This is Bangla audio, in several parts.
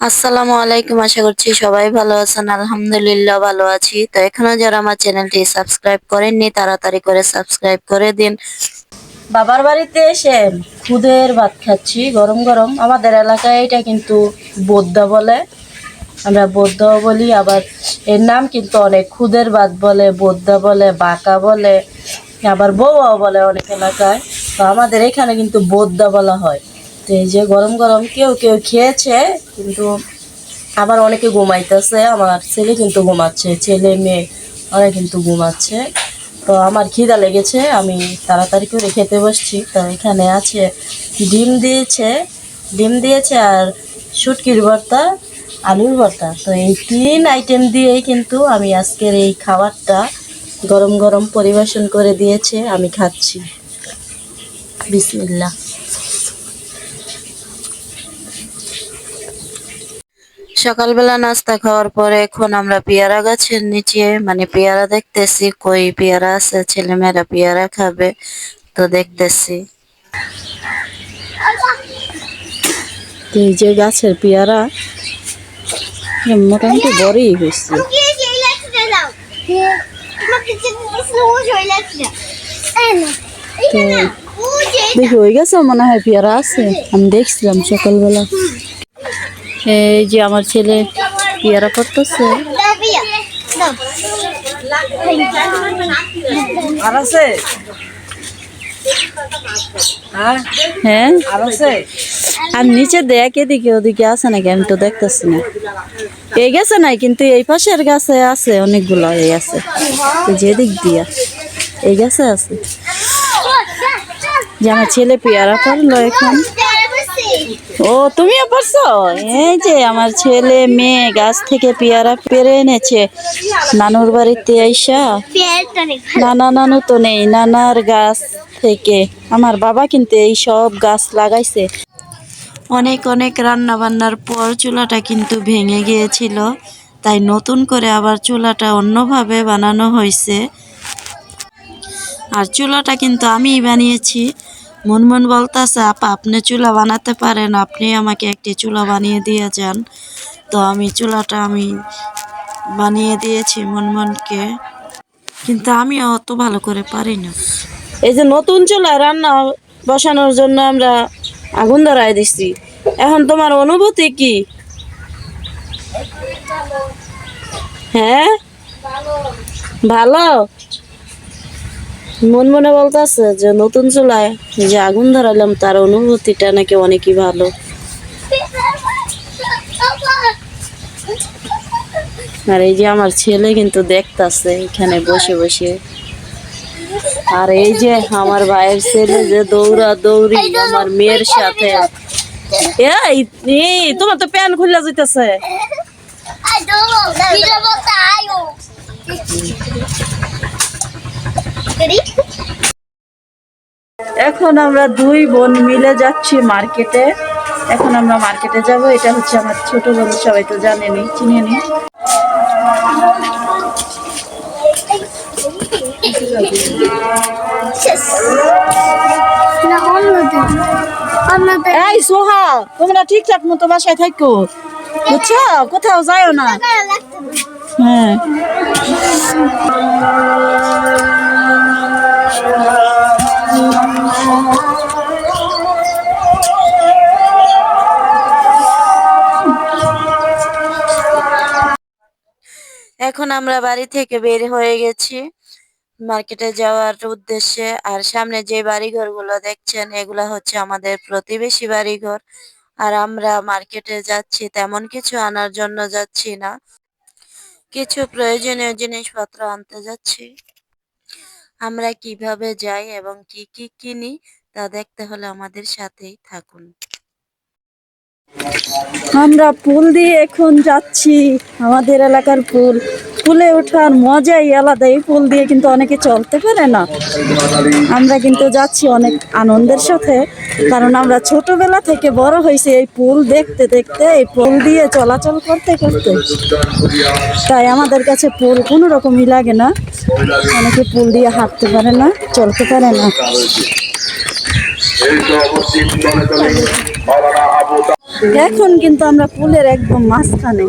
আসসালামু আলাইকুম, আশা করছি সবাই ভালো আছেন। আলহামদুলিল্লাহ ভালো আছি। তো এখনও যারা আমার চ্যানেলটি সাবস্ক্রাইব করেননি, তাড়াতাড়ি করে সাবস্ক্রাইব করে দিন। বাবার বাড়িতে এসে খুদের ভাত খাচ্ছি, গরম গরম। আমাদের এলাকায় এটা কিন্তু বোদ্দা বলে। আমরা বৌদ্ধ বলি, আবার এর নাম কিন্তু অনেক খুদের ভাত বলে বোদ্দা বলে, বাঁকা বলে, আবার বউয়াও বলে অনেক এলাকায়। তো আমাদের এখানে কিন্তু বোদ্দা বলা হয়। তো এই যে গরম গরম কেউ কেউ খেয়েছে, কিন্তু আবার অনেকে ঘুমাইতেছে। আমার ছেলে কিন্তু ঘুমাচ্ছে, ছেলে, মেয়ে, ওরা কিন্তু ঘুমাচ্ছে। তো আমার খিদা লেগেছে, আমি তাড়াতাড়ি করে খেতে বসছি। তো এখানে আছে ডিম দিয়েছে ডিম দিয়েছে আর শুটকির ভর্তা, আলুর ভর্তা। তো এই তিন আইটেম দিয়েই কিন্তু আমি আজকের এই খাবারটা গরম গরম পরিবেশন করে দিয়েছে, আমি খাচ্ছি। বিসমিল্লাহ। সকালবেলা নাস্তা খাওয়ার পরে এখন আমরা পেয়ারা গাছের নিচে মানে পেয়ারা দেখতেছি, কই পেয়ারা আছে, ছেলেমেয়েরা পেয়ারা খাবে, তো দেখতেছি। এই যে গাছের পেয়ারা মোটামুটি বড়ই হয়েছে। দেখি হয়ে গেছে মনে হয় পেয়ারা আছে। আমি দেখছিলাম সকালবেলা। এই যে আমার ছেলে পেয়ারা করতেছে। আর আছে? হ্যাঁ? হ্যাঁ? আর নিচে দেখ এদিকে ওদিকে আছে নাকি? আমি তো দেখতেছি না। এই গেছে নাই কিন্তু এই পাশের গাছে আছে অনেকগুলো এই আছে। এই যে দিক দিয়া এই গাছে আছে। যে আমার ছেলে পেয়ারা করল এখন। ও, তুমিও পারছ এই যে আমার ছেলে মেয়ে গাছ থেকে পেয়ারা পেরে এনেছে। নানুর বাড়িতে আইসা। নানা, নানু তো নেই, নানার গাছ থেকে। আমার বাবা কিন্তু এই সব গাছ লাগাইছে। অনেক অনেক রান্না বান্নার পর চুলাটা কিন্তু ভেঙে গিয়েছিল। তাই নতুন করে আবার চুলাটা অন্যভাবে বানানো হয়েছে। আর চুলাটা কিন্তু আমিই বানিয়েছি। মনমন বলতেছে, আপা, আপনি চুলা বানাতে পারেন, আপনি আমাকে একটি চুলা বানিয়ে দিয়ে যান। তো আমি চুলাটা আমি বানিয়ে দিয়েছি মনমনকে কিন্তু আমি অত ভালো করে পারি না। এই যে নতুন চুলা রান্না বসানোর জন্য আমরা আগুন ধরাই দিচ্ছি এখন তোমার অনুভূতি কি? হ্যাঁ? ভালো? মন মনে বলতেছে যে নতুন চুলায় যে আগুন ধরালাম, তার অনুভূতিটা নাকি অনেকই ভালো। আর এই যে আমার ছেলে কিন্তু দেখতাছে এখানে বসে বসে। আর এই যে আমার ভাইয়ের ছেলে যে দৌড়া দৌড়ি আমার মেয়ের সাথে। তোমার তো প্যান খুলে যেতেছে এখন আমরা দুই বোন মিলে যাচ্ছি মার্কেটে। এখন আমরা মার্কেটে যাব এটা হচ্ছে আমার ছোট বোন সবাই তো জানেনি চিনেনি এই সোহা তোমরা ঠিকঠাক মতো বাসায় থাকো। বুঝছ? কোথাও যাও না। হ্যাঁ। এখন আমরা বাড়ি থেকে বের হয়ে গেছি। মার্কেটে যাওয়ার উদ্দেশ্যে। আর সামনে যে বাড়িঘরগুলো দেখছেন, এগুলো হচ্ছে আমাদের প্রতিবেশী বাড়িঘর। আর আমরা মার্কেটে যাচ্ছি, তেমন কিছু আনার জন্য যাচ্ছি না। কিছু প্রয়োজনীয় জিনিসপত্র আনতে যাচ্ছি। আমরা কীভাবে যাই এবং কি কি কিনি, তা দেখতে হলে আমাদের সাথেই থাকুন। আমরা পুল দিয়ে এখন যাচ্ছি। আমাদের এলাকার পুল। পুলে ওঠার মজাই আলাদা। এই পুল দিয়ে কিন্তু অনেকে চলতে পারে না। আমরা কিন্তু যাচ্ছি অনেক আনন্দের সাথে, কারণ আমরা ছোটবেলা থেকে বড় হয়েছি এই পুল দেখতে দেখতে, এই পুল দিয়ে চলাচল করতে করতে। তাই আমাদের কাছে পুল কোনো রকমই লাগে না। অনেকে পুল দিয়ে হাঁটতে পারে না, চলতে পারে না। এখন কিন্তু আমরা পুলের একদম মাঝখানে।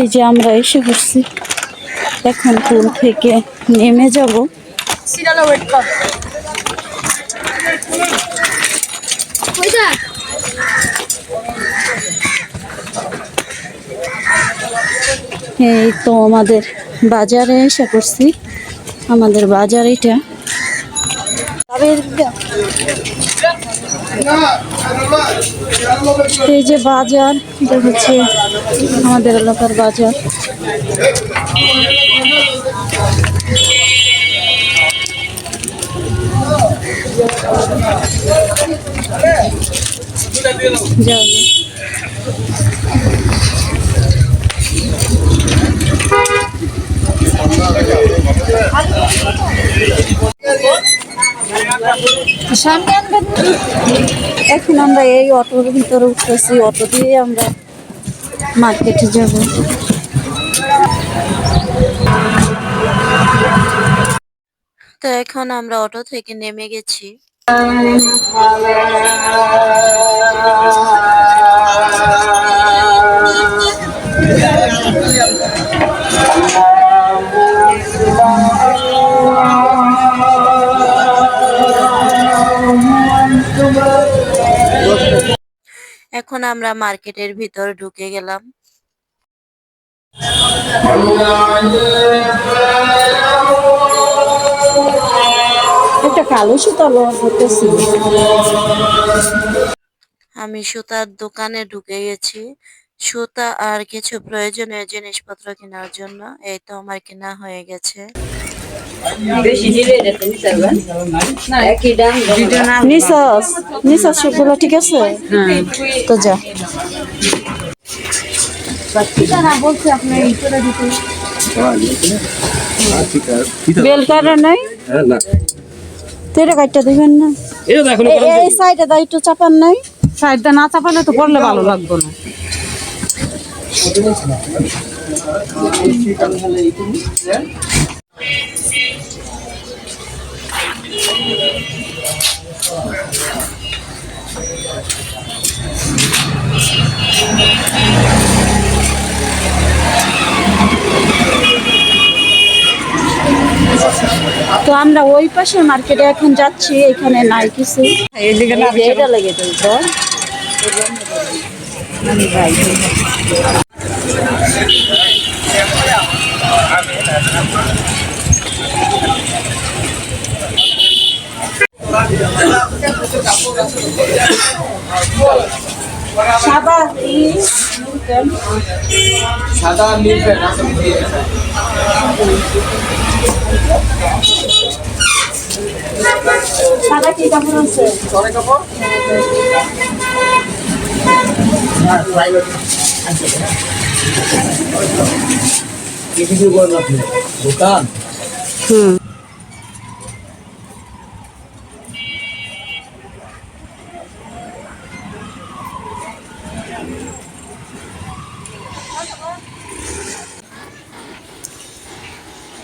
এই যে আমরা এসে পড়ছি। এখন পুল থেকে নেমে যাব। এই তো আমাদের বাজারে এসে পড়ছি। আমাদের বাজার এটা। এই যে বাজার এটা হচ্ছে আমাদের এলাকার বাজার। যাও এখন আমরা এই অটোর ভিতরে উঠতেছি, অটো দিয়ে আমরা মার্কেটে যাব। তো এখন আমরা অটো থেকে নেমে গেছি। এখন আমরা মার্কেটের ভিতর ঢুকে গেলাম। একটা কালো সুতা আমি সুতার দোকানে ঢুকে গেছি। সুতা আর কিছু প্রয়োজনীয় জিনিসপত্র কেনার জন্য। এই তো আমার কেনা হয়ে গেছে। সবগুলো ঠিক আছে? তো যা। নাই? তো কাটটা দিবেন না? এই- এই সাইডে দা একটু চাপান নাই? সাইডটা না চাপালে তো পড়লে ভালো লাগবে না। তো আমরা ওই পাশের মার্কেটে এখন যাচ্ছি এখানে নাই কিছু। না এটা লেগে সাদা সাদা নীল প্যান্ট সাদা কি কাপড় আছে? কাপড়? দোকান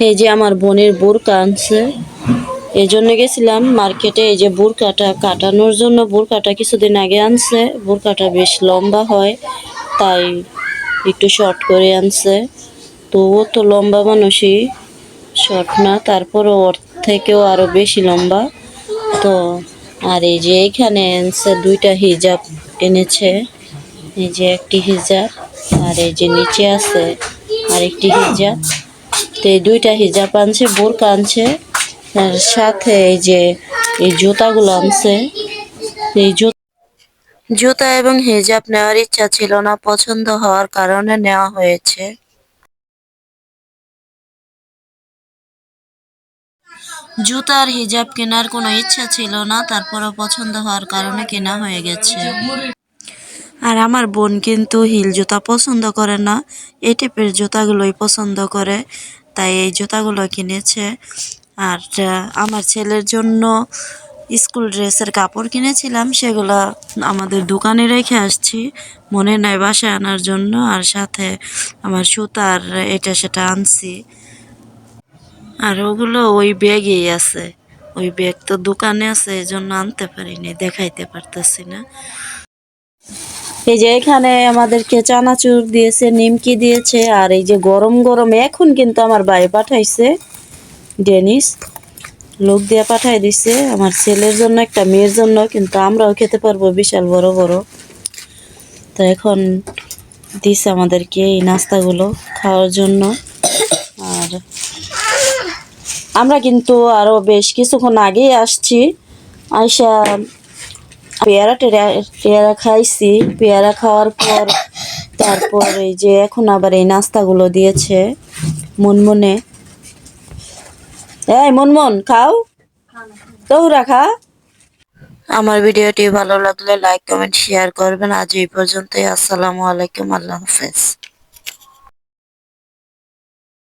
এই যে আমার বোনের বোরকা আনছে। এই জন্য গেছিলাম মার্কেটে, এই যে বোরকাটা কাটানোর জন্য বোরকাটা কিছুদিন আগে আনছে। বোরকাটা বেশ লম্বা হয়, তাই একটু শর্ট করে আনছে। তো ও তো লম্বা মানুষই শর্ট না তারপরে ওর থেকেও আরও বেশি লম্বা। তো, আর এই যে এখানে আনছে, দুইটা হিজাব এনেছে। এই যে একটি হিজাব, আর এই যে নিচে আছে আরেকটি হিজাব। তো এই দুইটা হিজাব আনছে, বোরকা আনছে, আর সাথে এই যে এই জুতাগুলো আনছে। এই জুতা এবং হিজাব নেওয়ার ইচ্ছা ছিল না, পছন্দ হওয়ার কারণে নেওয়া হয়েছে। জুতা আর হিজাব কেনার কোনো ইচ্ছা ছিল না, তারপরও পছন্দ হওয়ার কারণে কেনা হয়ে গেছে। আর আমার বোন কিন্তু হিল জুতা পছন্দ করে না। এই টাইপের জুতাগুলোই পছন্দ করে, তাই এই জুতাগুলো কিনেছে। আর আমার ছেলের জন্য স্কুল ড্রেসের কাপড় কিনেছিলাম, সেগুলো আমাদের দোকানে রেখে আসছি, মনে নাই বাসায় আনার জন্য, আর সাথে আমার সুতার এটা সেটা আনছি। আর ওগুলো ওই ব্যাগেই আছে, ওই ব্যাগ তো দোকানে আছে এই জন্য আনতে পারিনি, দেখাইতে পারতেছি না। এই যে এখানে আমাদেরকে চানাচুর দিয়েছে, নিমকি দিয়েছে, আর এই যে গরম গরম এখন কিন্তু আমার ভাই পাঠাইছে, ডেনিস। লোক দিয়ে পাঠাই দিছে, আমার ছেলের জন্য একটা মেয়ের জন্য, কিন্তু আমরাও খেতে পারব বিশাল বড় বড়। তো এখন দিছে আমাদেরকে এই নাস্তাগুলো খাওয়ার জন্য। আর আমরা কিন্তু আরও বেশ কিছুক্ষণ আগেই আসছি। আয়সা পেয়ারা পেয়ারা খাইছি। পেয়ারা খাওয়ার পর, তারপর এই যে এখন আবার এই নাস্তাগুলো দিয়েছে মুনমুনে। এই মুনমুন, খাও। তোরা খা। আমার ভিডিওটি ভালো লাগলে লাইক, কমেন্ট, শেয়ার করবেন। আজ এই পর্যন্তই। আসসালামু আলাইকুম, আল্লাহ হাফেজ।